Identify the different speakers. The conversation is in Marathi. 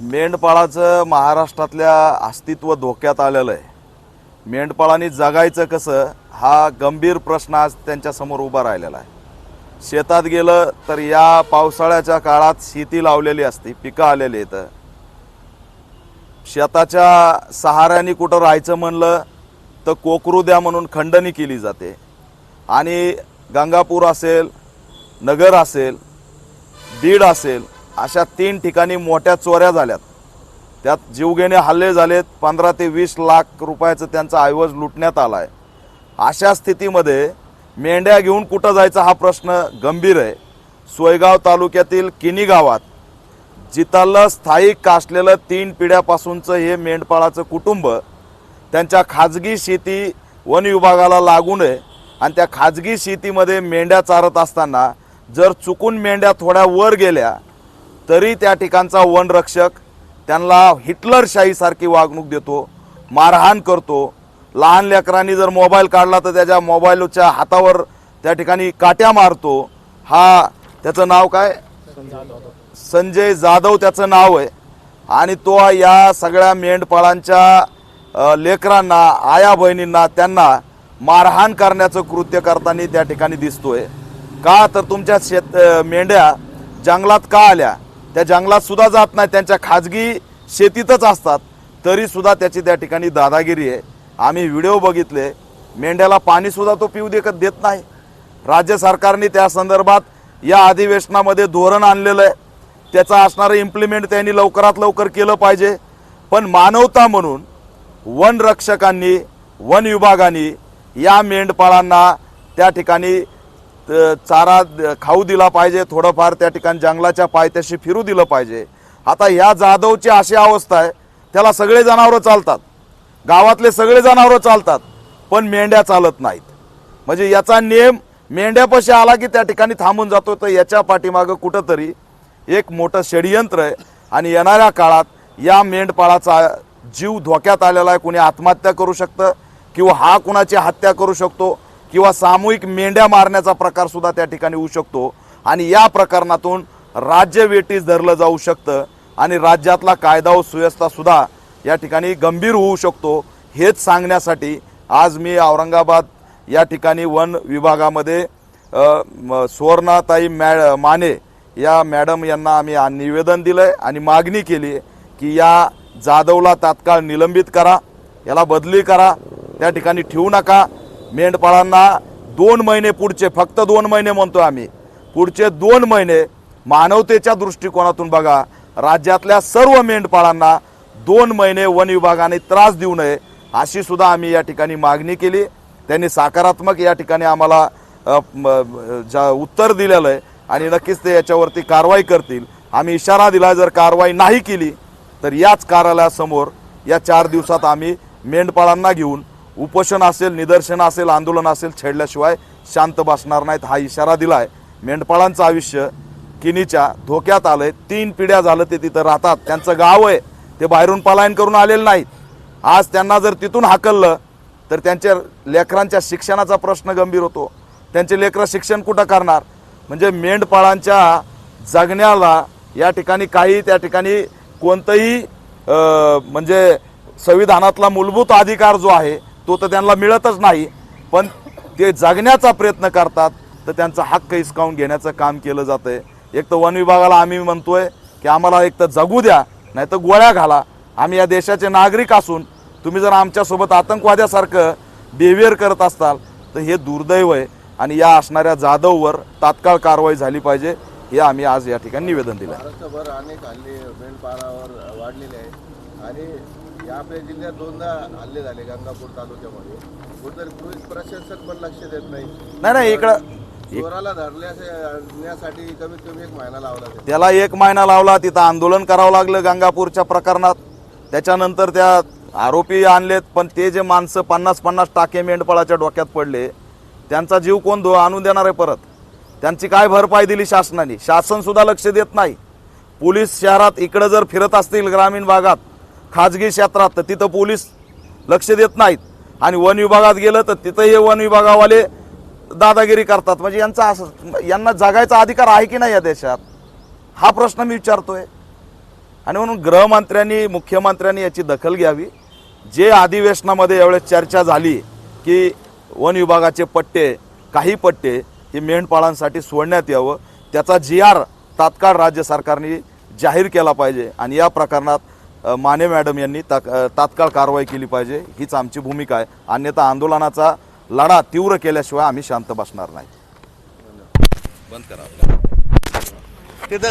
Speaker 1: मेंढपाळाचं महाराष्ट्रातल्या अस्तित्व धोक्यात आलेलं आहे. मेंढपाळांनी जगायचं कसं हा गंभीर प्रश्न आज त्यांच्यासमोर उभा राहिलेला आहे. शेतात गेलं तर या पावसाळ्याच्या काळात शेती लावलेली असते पिकं आलेली आहेत. शेताच्या सहाऱ्याने कुठं राहायचं म्हणलं तर कोकरू द्या म्हणून खंडणी केली जाते. आणि गंगापूर असेल नगर असेल बीड असेल अशा तीन ठिकाणी मोठ्या चोऱ्या झाल्यात. त्यात जीवघेणे हल्ले झालेत पंधरा ते वीस लाख रुपयाचं त्यांचा ऐवज लुटण्यात आला आहे अशा स्थितीमध्ये मेंढ्या घेऊन कुठं जायचा हा प्रश्न गंभीर आहे. सोयगाव तालुक्यातील किनी गावात जिथलं स्थायिक असलेलं तीन पिढ्यापासूनचं हे मेंढपाळाचं कुटुंब त्यांच्या खाजगी शेती वन विभागाला लागू नये आणि त्या खाजगी शेतीमध्ये मेंढ्या चारत असताना जर चुकून मेंढ्या थोड्या वर गेल्या तरी त्या ठिकाणचा वनरक्षक त्यांना हिटलरशाहीसारखी वागणूक देतो मारहाण करतो. लहान लेकरांनी जर मोबाईल काढला तर त्याच्या मोबाईलच्या हातावर त्या ठिकाणी काट्या मारतो. हा त्याचं नाव काय? संजय जाधव त्याचं नाव आहे. आणि तो या सगळ्या मेंढपाळांच्या लेकरांना आया बहिणींना त्यांना मारहाण करण्याचं कृत्य करताना त्या ठिकाणी दिसतोय. का? तर तुमच्या शेत मेंढ्या जंगलात का आल्या? त्या जंगलात सुद्धा जात नाही त्यांच्या खाजगी शेतीतच असतात. तरी सुद्धा त्याची त्या ठिकाणी दादागिरी आहे. आम्ही व्हिडिओ बघितले मेंढ्याला पाणी सुद्धा तो पिऊ दे देत नाही. राज्य सरकारने त्या संदर्भात या अधिवेशनामध्ये धोरण आणलेलं आहे. त्याचं असणारं इम्प्लिमेंट त्यांनी लवकरात लवकर केलं पाहिजे. पण मानवता म्हणून वन रक्षकांनी वन विभागाने या मेंढपाळांना त्या ठिकाणी चारा खाऊ दिला पाहिजे थोडंफार त्या ठिकाणी जंगलाच्या पायथ्याशी फिरू दिलं पाहिजे. आता ह्या जाधवची अशी अवस्था आहे त्याला सगळे जनावरं चालतात. गावातले सगळे जनावरं चालतात पण मेंढ्या चालत नाहीत. म्हणजे याचा नियम मेंढ्यापाशी आला की त्या ठिकाणी थांबून जातो तर याच्या पाठीमागं कुठंतरी एक मोठं षडयंत्र आहे. आणि येणाऱ्या काळात या मेंढपाळाचा जीव धोक्यात आलेला आहे. कुणी आत्महत्या करू शकतं किंवा हा कुणाची हत्या करू शकतो किंवा सामूहिक मेंढ्या मारण्याचा प्रकार सुद्धा त्या ठिकाणी होऊ शकतो. आणि या प्रकरणातून राज्य वेटीस धरलं जाऊ शकतं आणि राज्यातला कायदा व सुव्यवस्था सुद्धा या ठिकाणी गंभीर होऊ शकतो. हेच सांगण्यासाठी आज मी औरंगाबाद या ठिकाणी वन विभागामध्ये सुवर्णाताई मॅ माने या मॅडम यांना आम्ही निवेदन दिलं आहे आणि मागणी केली आहे की या जाधवला तात्काळ निलंबित करा याला बदली करा त्या ठिकाणी ठेवू नका. मेंढपाळांना दोन महिने पुढचे फक्त दोन महिने म्हणतो आम्ही. पुढचे दोन महिने मानवतेच्या दृष्टिकोनातून बघा राज्यातल्या सर्व मेंढपाळांना दोन महिने वन विभागाने त्रास देऊ नये अशी सुद्धा आम्ही या ठिकाणी मागणी केली. त्यांनी सकारात्मक या ठिकाणी आम्हाला अ, जा- उत्तर दिलेलं आहे आणि नक्कीच ते याच्यावरती कारवाई करतील. आम्ही इशारा दिला जर कारवाई नाही केली तर याच कार्यालयासमोर या चार दिवसात आम्ही मेंढपाळांना घेऊन उपोषण असेल निदर्शन असेल आंदोलन असेल छेडल्याशिवाय शांत बसणार नाहीत हा इशारा दिला आहे मेंढपाळांचं आयुष्य किनीच्या धोक्यात आलंय. तीन पिढ्या झालं ते तिथं राहतात. त्यांचं गाव आहे. ते बाहेरून पलायन करून आलेले नाहीत. आज त्यांना जर तिथून हाकललं तर त्यांच्या लेकरांच्या शिक्षणाचा प्रश्न गंभीर होतो. त्यांचे लेकरं शिक्षण कुठं करणार? म्हणजे मेंढपाळांच्या जगण्याला या ठिकाणी काही त्या ठिकाणी कोणतंही म्हणजे संविधानातला मूलभूत अधिकार जो आहे तो तर त्यांना मिळतच नाही. पण ते जगण्याचा प्रयत्न करतात तर त्यांचा हक्क हिसकावून घेण्याचं काम केलं जातंय. एक तर वन विभागाला आम्ही म्हणतोय की आम्हाला एक तर जगू द्या नाही तर गोळ्या घाला. आम्ही या देशाचे नागरिक असून तुम्ही जर आमच्यासोबत आतंकवाद्यासारखं बिहेवियर करत असताल तर हे दुर्दैव आहे. आणि या असणाऱ्या जाधववर तात्काळ कारवाई झाली पाहिजे. हे आम्ही आज या ठिकाणी निवेदन दिलं. आहे
Speaker 2: महाराष्ट्रभर अनेक हल्ले मेंढपाळावर वाढलेले आहेत. आणि या आपल्या जिल्ह्यात दोनदा हल्ले झाले गंगापूर तालुक्यामध्ये. कुठेतरी पोलीस प्रशासन पण लक्ष देत नाही.
Speaker 1: नाही नाही इकडं
Speaker 2: चोराला धरण्यासाठी कमीत कमी एक महिना लावला.
Speaker 1: त्याला एक महिना लावला तिथं आंदोलन करावं लागलं गंगापूरच्या प्रकरणात. त्याच्यानंतर त्या आरोपी आणलेत पण ते जे माणसं पन्नास पन्नास टाके मेंढपाळाच्या डोक्यात पडले त्यांचा जीव कोण दो आणून देणार आहे परत? त्यांची काय भरपाई दिली शासनाने? शासन सुद्धा लक्ष देत नाही. पोलीस शहरात इकडं जर फिरत असतील ग्रामीण भागात खाजगी क्षेत्रात तर तिथं पोलीस लक्ष देत नाहीत. आणि वन विभागात गेलं तर तिथं हे वन विभागावाले दादागिरी करतात. म्हणजे यांचा असं यांना जगायचा अधिकार आहे की नाही या देशात? हा प्रश्न मी विचारतोय. आणि म्हणून गृहमंत्र्यांनी मुख्यमंत्र्यांनी याची दखल घ्यावी. जे अधिवेशनामध्ये यावेळेस चर्चा झाली की वन विभागाचे पट्टे काही पट्टे हे मेंढपाळांसाठी सोडण्यात यावं. त्याचा जी आर तात्काळ राज्य सरकारने जाहीर केला पाहिजे आणि या प्रकरणात माने मॅडम यांनी तात्काळ कारवाई केली पाहिजे. हीच आमची भूमिका आहे. अन्यथा आंदोलनाचा लढा तीव्र केल्याशिवाय आम्ही शांत बसणार नाही. बंद करा.
Speaker 3: तिथं